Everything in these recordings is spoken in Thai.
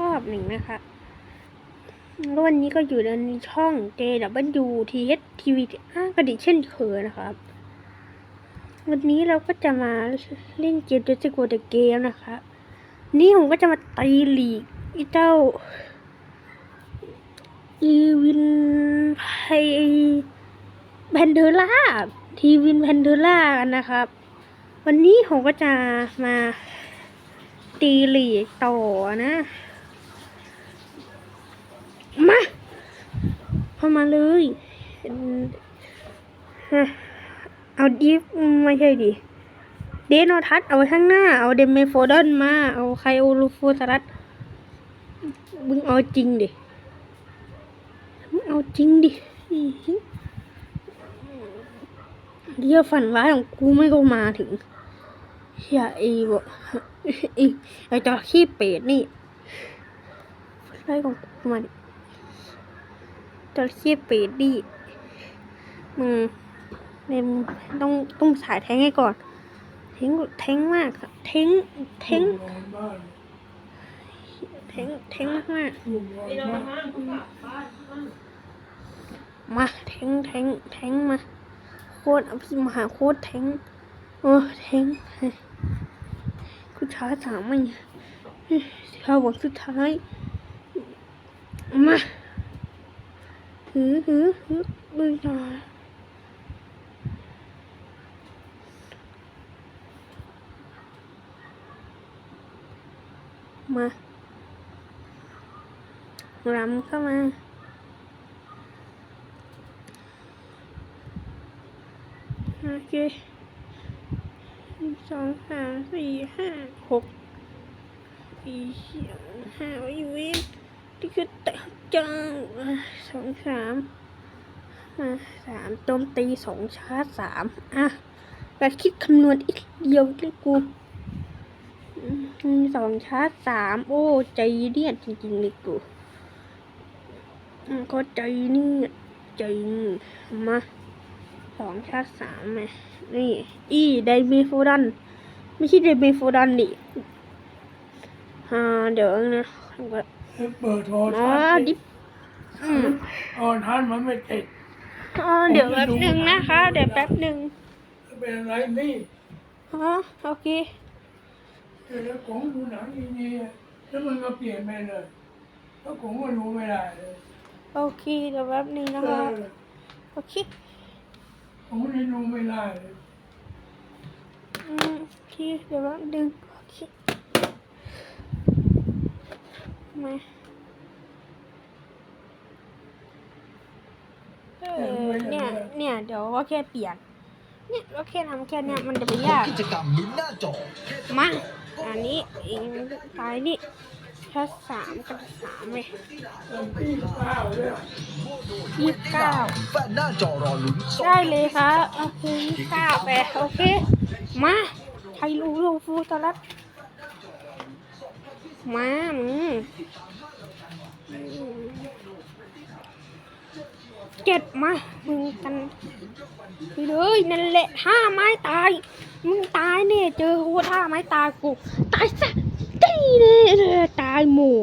รอบหนึ่งนะคะแล้ววันนี้ก็อยู่ในช่อง JWTH TV อ้ากระดิเช่นเคยนะครับ วันนี้เราก็จะมาเล่นเกม Just Go The Game นะคะนี่ผมก็จะมาตีลีกอีเจ้าอีวินไพแพนเดอร่าทีวินแพนเดอร่ากันนะครับ วันนี้ผมก็จะมาตีลีกต่อนะ มาเข้ามาเลยเอาดิฟไม่ใช่ดิเดโนทัศน์เอาข้างหน้า เอาเดมเมโฟดอนมา เอาไคโอลูฟูสรัตมึงเอาจริงดิมึงเอาจริงดิเดี๋ยวฝันร้ายของกูไม่ก็มาถึงอย่าไอ้บไอ้ไอ้จอขี้เป็ดนี่ฝันร้ายของกูมาดิ จอขี้เป็ดดิมึงเนี่ยมึงต้องต้องสายแทงให้ก่อน แทงแทงมากแทงแทงแทงแทงมากมากมาแทงแทงแทงมาโคตรอภิมหาโคตรแทงโอ้แทงกูช้าสามไม่เข้าบอกสุดท้ายมา หือหือหือมือหน่อยมารำเข้ามาโอเคสองสามสี่ห้าหกสี่ห้าว้อยู่เวนที่คือต จังสองสามมาสามโจมตีสองชาร์จสามอะการคิดคำนวณอีกเดียวเลยกูสองชาร์จสามโอ้ ใจเดียดจริงๆเลยกูก็ใจนี่ใจมาสองชาติสามไหมนี่ อีไดเมโฟดัน ไม่ใช่ไดเมโฟดันดิอ่าเดี๋ยวนะ เปิดโทรอ๋อทัศน์ดิฟอืมโทรทัศน์มันไม่ติดอ๋อเดี๋ยวแป๊บหนึ่งนะคะ เดี๋ยวแป๊บหนึ่งเป็นอะไรนี่อ๋อโอเคเดี๋ยวของดูหนังอีนี่แล้วมันก็เปลี่ยนไปเลยแล้วผมก็รู้ไม่ได้เลยโอเคเดี๋ยวแป๊บหนึ่งนะเอคะอโอเคผมนี่รู้ไม่ได้เลยอืมโอเคเดี๋ยวแป๊บหนึ่งโอเค มาเออเนี่ย เนี่ย เดี๋ยวก็แค่เปลี่ยน เนี่ยก็แค่ทำแค่เนี้ยมันจะไปยาก กิจกรรมลุ้นหน้าจอมาอันนี้เองตายนี่ถ้าสามกับสามเลยที่ข้าวเนี่ยยี่สิบเก้าแฟนหน้าจอรอลุ้นส่งได้เลยครับโอเคยี่สิบเก้าไปโอเค มาใครรู้โลฟูตลัด มามึงเจ็ดมามึงกันเลยนั่นแหละห้าไม้ตาย มึงตายเนี่ยเจอกูท่าไม้ตายกูตายซะตีเลยตายหมู่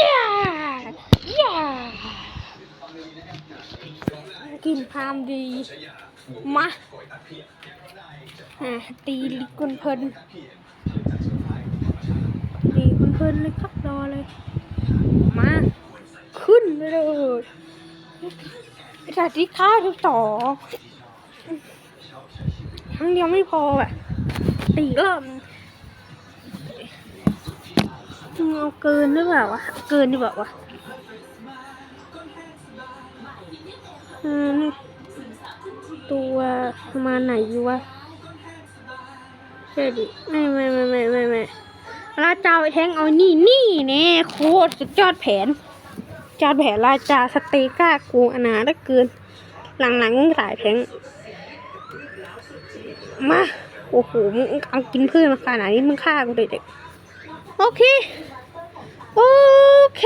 ย่าย่ากินพามดีมาตีลิกคนเพลิน เพลินเลยครับรอเลย มา ขึ้นเลยแต่ที่ข้าทุกต่อครั้งเดียวไม่พออะตีอีกรอบมึงเอาเกินหรือเปล่าวะเกินหรือเปล่าวะอืมนี่ตัวประมาณไหนอยู่วะใช่ดิไม่ไม่ไม่ไม่ไม่ไม่ ราชาไอแทงเอานี่นี่แน่โคตรสุดยอดแผนจอดแผนราชาสเตก้ากูอนาได้เกิน หลังๆมึงสายแพงมาโอ้โหมึงเอากินพืชมาขนาดนี้มึงฆ่ากูเลยเด็กโอเคโอเค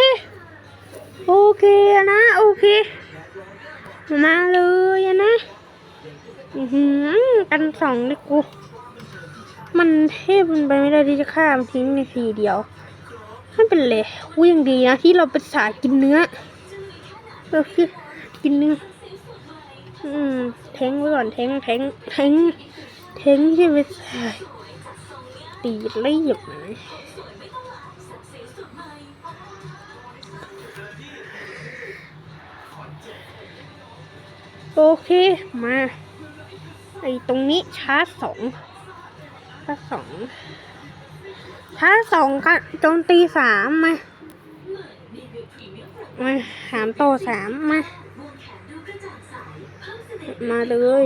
โอเคนะโอเค มาเลยนะ อือหือกันสองเลยกู มันเทพมันไปไม่ได้ที่จะฆ่ามันทิ้งในทีเดียวไม่เป็นไรกูยังดีนะที่เราเป็นสายกินเนื้อเราคือกินเนื้ออืมแทงไว้ก่อนแทงแทงแทงแทงใช่ไหมสายตีเรียบนะโอเค มา ไอตรงนี้ชาร์จสอง ชาสองชาสองกันจมตีสามมามาหามโตสามมา มาเลย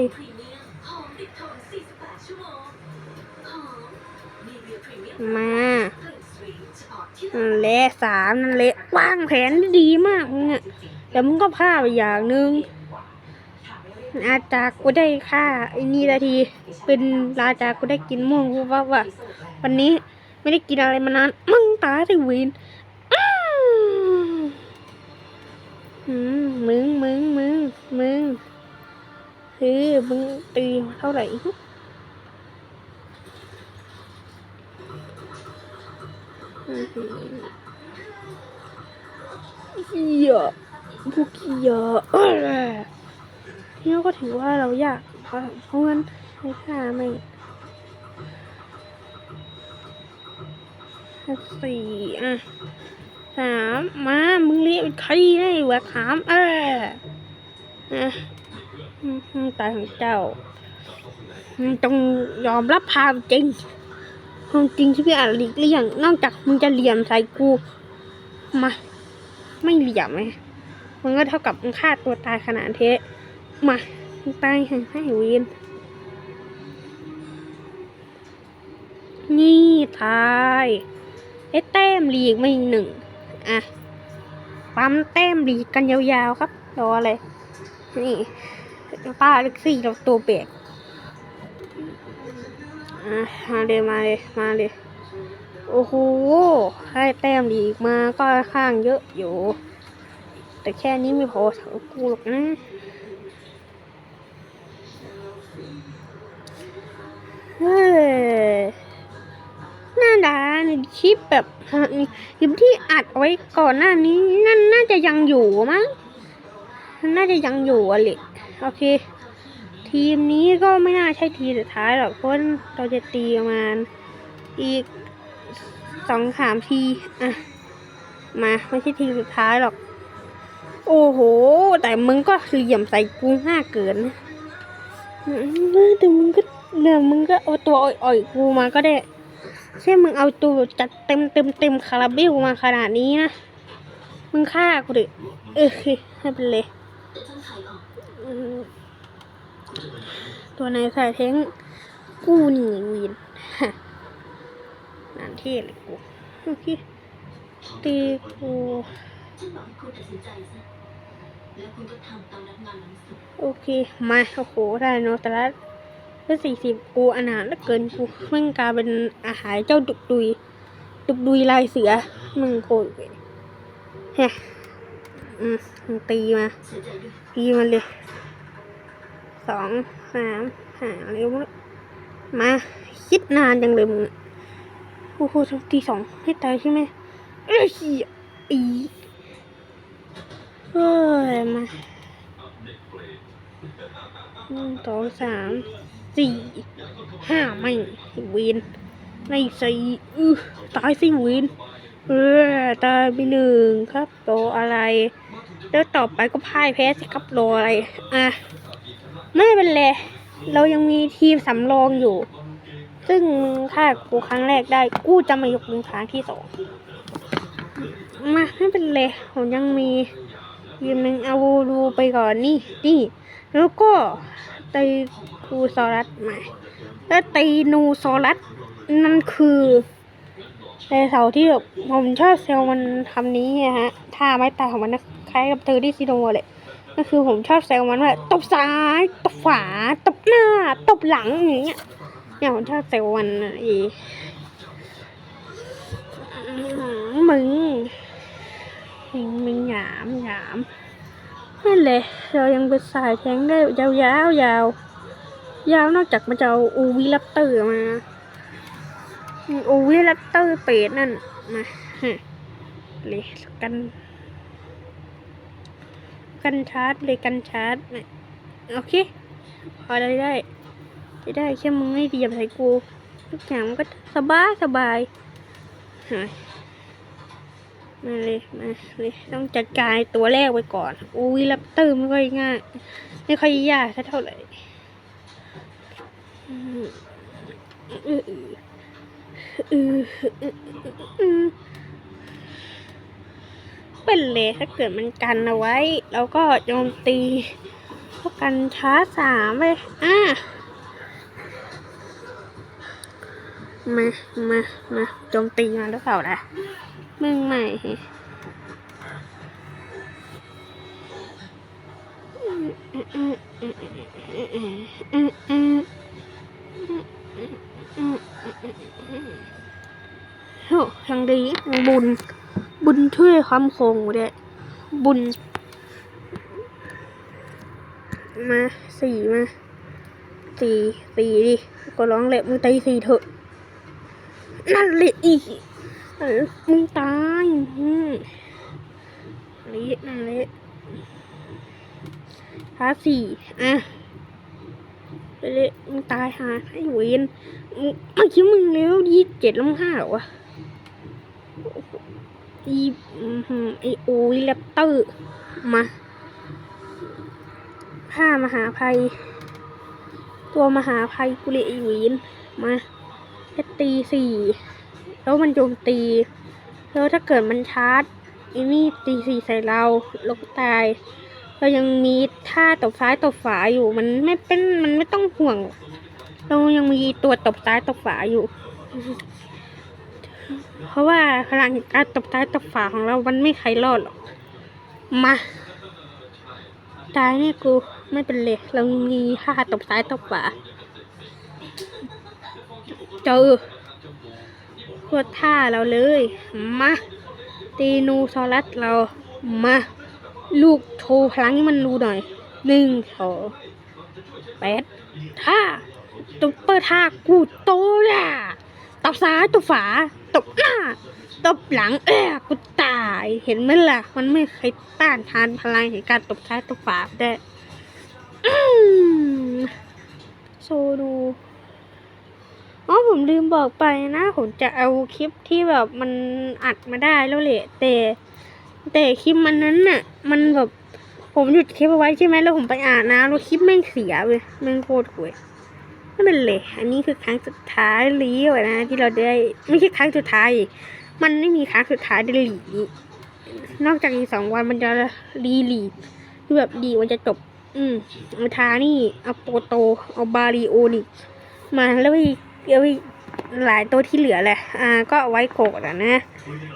มานั่นแหละสามนั่นแหละวางแผนได้ดีมากมึงอะแต่มึงก็พลาดไปอย่างหนึ่ง อาจากกูได้ค่าไอ้นี่ละที เป็นราจากกูได้กินม่วงกูว่าว่า วันนี้ไม่ได้กินอะไรมานานมึงตายสิวินมึงมึงมึงมึงคือมึงตีเท่าไหร่อื้อหือเหี้ยพวกเหี้ยอ้ยเนี่ก็ถือว่าเรายากเพราะเพราะงั้นให้ค่าไม่สี่อะสามมามึงเรียกเป็นใครให้วะถามเอออะตายของเจ้าต้องยอมรับความจริงความจริงที่พี่อาจหลีกเลี่ยงนอกจากมึงจะเหลี่ยมใส่กูมาไม่เหลี่ยมไหมมันก็เท่ากับมึงฆ่าตัวตายขนาดเทะ มาตายให้ให้เวนนี่ตายไอ้แต้มลีกไม่หนึ่งอะปั๊มแต้มลีกกันยาวๆครับ รออะไร นี่ป้าเล็กซี่เราตัวเบกมาเลยมาเลยมาเลย โอ้โหให้แต้มลีกมาก็ข้างเยอะอยู่ แต่แค่นี้ไม่พอสำหรับกูหรอกนะ เฮ้ย น่าด่านคลิปแบบคลิปที่อัดไว้ก่อนหน้านี้นั่นน่าจะยังอยู่มั้งน่าจะยังอยู่อะเล็กโอเค ทีมนี้ก็ไม่น่าใช่ทีสุดท้ายหรอกเพราะเราจะตีประมาณอีกสองสามทีอะมาไม่ใช่ทีสุดท้ายหรอก โอ้โห แต่มึงก็เหลี่ยมใส่กูห้าเกินนะแต่มึงก็ เดี๋ยมึงก็เอาตัวอ่อยๆกูมาก็ได้ใช่มึงเอาตัวจัดเต็มเต็มเต็มคาราเบลมาขนาดนี้นะ มึงฆ่ากูดิเออไม่เป็นไรอืมตัวไหนใส่เท้งกูหนีวินนั่นเท่เลยกูโอเคตีกูโอเค มา โอ้โห ได้เนอะแต่ละ เป็นสี่สิบกูอาหารแล้วเกินกูมึงกลายเป็นอาหารเจ้าดุกดุย ดุกดุยลายเสือ มึงโคตรเว้ยเฮ้ยอืมมึงตีมา ตีมันเลยสองสามหาเร็วมาคิดนานจังเลยมึงโอ้โหทำตีสองให้ตายใช่ไหมเอ้ยอีเฮ้ยมาหนึ่งสองสาม สี่ห้าไม่เวนในสี่อือตายสิเวนเออตายไปหนึ่งครับรออะไร แล้วต่อไปก็พ่ายแพ้สิครับรออะไร อะ ไม่เป็นไรเรายังมีทีมสำรองอยู่ ซึ่งถ้ากูครั้งแรกได้ กูจะมายกมือครั้งที่สองมาไม่เป็นไรผมยังมีทีมหนึ่งเอาวูรูไปก่อนนี่นี่ แล้วก็ ตีคูซอรัสมาแล้วตีนูซอรัสนั่นคือในเสาร์ที่แบบผมชอบเซลล์มันทำนี้อะฮะท่าไม้ตายของมันนะคล้ายกับเธอที่ซิโนเลยก็คือผมชอบเซลล์มันว่าตบซ้ายตบขวาตบหน้าตบหลังอย่างเงี้ยเนี่ยผมชอบเซลล์มันอะอีอื้อหือมึงมึงมึงหยามหยาม นั่นแหละเรายังเป็นสายแทงได้ยาวยาวยาวยาวนอกจากมันจะเอาอูวิลัปเตอร์มาอูวิลัปเตอร์เป็ดนั่นมาฮะเลยกัน กันชาร์จเลยกันชาร์จโอเคพอได้ได้ได้ได้แค่มึงไม่เหยียบใส่กูทุกอย่างมันก็สบายสบาย มาเลยมาเลยต้องจัดการตัวแรกไว้ก่อนอุ้ยรปเตอร์ไม่ค่อยง่ายไม่ค่อยยากเท่าไหร่เป็นเลยถ้าเกิดมันกันเอาไว้ แล้วก็โจมตีพวกกันช้าสามไปอะมา มา มาโจมตีมาหรือเปล่าล่ะ มึงใหม่โอ้ยังดีงบุญ บุญช่วยความคงเด้บุญ มาสี่มาสี่สี่ดิ ก็ร้องแหละมึงตีสี่เถอะ นั่นเลยอีก มึงตายอืมนี่นั่นเลยหาสี่อะเลยมึงตายหาไอ้เวนมึงเมื่อกี้มึงเร็วยี่เจ็ดล้วมึงห้าหรอวะอีอืออไอโอ้ยแรปเตอร์มาผ้ามหาภัย ตัวมหาภัยกุเลอเวนมาจะตีสี่ แล้วมันโจมตี แล้วถ้าเกิดมันชาร์จอีนี่ตีสี่ใส่เราเราก็ตาย เรายังมีท่าตบซ้ายตบฝาอยู่ มันไม่เป็นมันไม่ต้องห่วง เรายังมีตัวตบซ้ายตบฝาอยู่ เพราะว่าพลังแห่งการตบซ้ายตบฝาของเรามันไม่ใครรอดหรอก มา ตายนี่กูไม่เป็นเลยเรามีท่าตบซ้ายตบฝาเจอ โคตรท่าเราเลย มา ตีนูซอรัสเรา มา ลูกโชว์พลังให้มันรูหน่อยหนึ่งสองแปดท่าตุปเปอร์ท่ากูโตย่าตบซ้ายตบฝาตบหน้าตบหลังเอ้กูตายเห็นไหมล่ะ มันไม่เคยต้านทานพลังแห่งการตบซ้ายตบฝาได้โซดู ผมลืมบอกไปนะ ผมจะเอาคลิปที่แบบมันอัดมาได้แล้วแหละแต่ แต่คลิปมันนั้นน่ะ มันแบบผมหยุดคลิปเอาไว้ใช่ไหมแล้วผมไปอ่านนะแล้วคลิปแม่งเสียเว้ยแม่งโคตรห่วยไม่เป็นไรอันนี้คือครั้งสุดท้ายลีวนะ ที่เราได้ไม่ใช่ครั้งสุดท้าย มันไม่มีครั้งสุดท้ายได้หลีนอกจากอีกสองวันมันจะรีลีคือแบบดีมันจะจบ อืมเอาทานี่เอาโปโตเอาบาริโอนิกมาแล้วอีก เดี๋ยวอีกหลายตัวที่เหลือแหละ อ่า ก็เอาไว้โกดอะนะ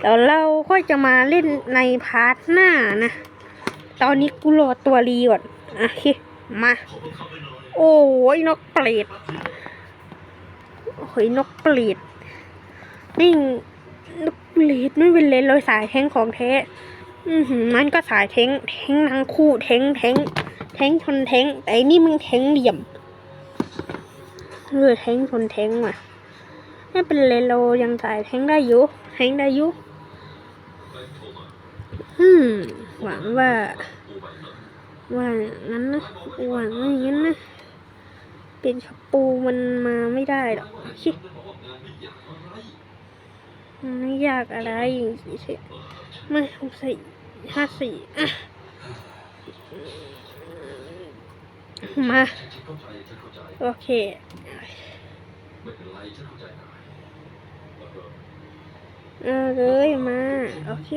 แล้วเราก็จะมาเล่นในพาร์ทหน้านะ ตอนนี้กูรอตัวรีก่อนโอเค มา โอ้ยนกเปรตโอ้ยนกเปรตนี่นกเปรตไม่เป็นเลนเลยสายแทงของแท้ อือหือมันก็สายแทงแทงทั้งคู่แทงแทงแทงชนแทงแต่อันนี่มึงแทงเหลี่ยม เออแทงชนแทงว่ะไม่เป็นไรเรายังสายแทงได้อยู่แทงได้อยู่อืมหวังว่าว่างั้นนะหวังว่าอย่างนั้นนะเป็นชปูมันมาไม่ได้หรอกชิมันไม่ยากอะไรอย่างนี้สิมาผมใส่ห้าสี่อะมา โอเค เออเลยมา โอเค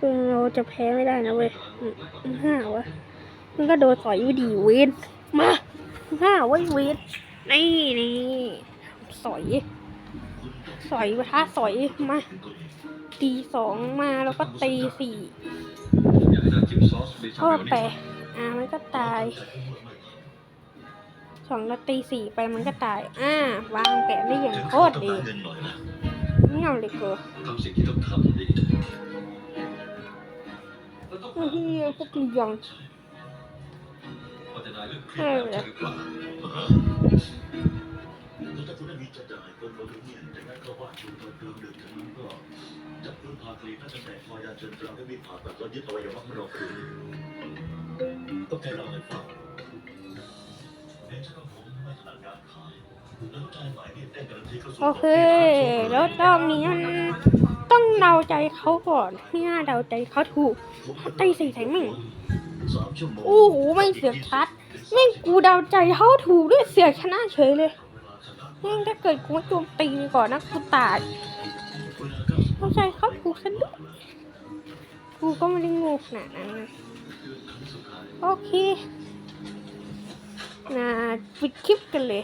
กูเราจะแพ้ไม่ได้นะเว้ยห้าวะมันก็โดนสอยอยู่ดีเวนมาห้าว้ยเวนนี่นี่สอย สอยปะทะสอยมาตีสองมาแล้วก็ตีสี่พ่อแปะอ่ามันก็ตาย สองแล้วตีสี่ไปมันก็ตาย อ่าวางแผนได้อย่างโคตรดีเงินหน่อยนะไม่เอาเลยกูทำสิ่งที่ต้องทำดีไอ้เฮียพวกลียองพัฒนาเรื่องเครียดแล้วใช่หรือเปล่าแล้วถ้าคุณได้มีจะจ่ายคนเราเนี่ยจากนั้นก็ว่าคุณเพิ่มเดือนจากนั้นก็จับคุณพาาคลีน่าจะแตกพอยาจนเราได้มีผ่าตัดแล้วยึดอวัยวะของเราคืนต้องใจเราเลยฟัง โอเค แล้วรอบนี้ต้องเดาใจเขาก่อนไม่น่าเดาใจเขาถูกตีสี่ใส่มึงสามชั่วโมงโอ้โหไม่เสือกชัดแม่งกูเดาใจเขาถูกด้วยเสือกชนะเฉยเลยแม่งถ้าเกิดกูโจมตีก่อนนะกูตายเข้าใจเขาถูกซะด้วยกูก็ไม่ได้โงูขนาดนั้นนะโอเค นะปิดคลิปกันเลย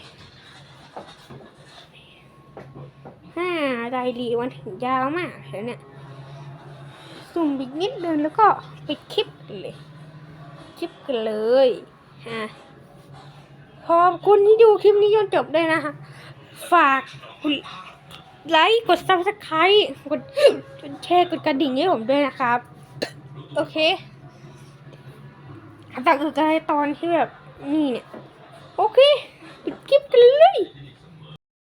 ฮ่าไดรีมันถึงยาวมากเลยเนี่ยสุ่มอีกนิดนึงแล้วก็ปิดคลิปกันเลย คลิปกันเลยฮะขอบคุณที่ดูคลิปนี้จนจบด้วยนะคะ ฝากกดไลค์กดซับสไครต์กดกดแชร์กดกระดิ่งให้ผมด้วยนะครับ โอเคแต่คือการตอนที่แบบนี่เนี่ย โอเคปิดคลิปกันเลย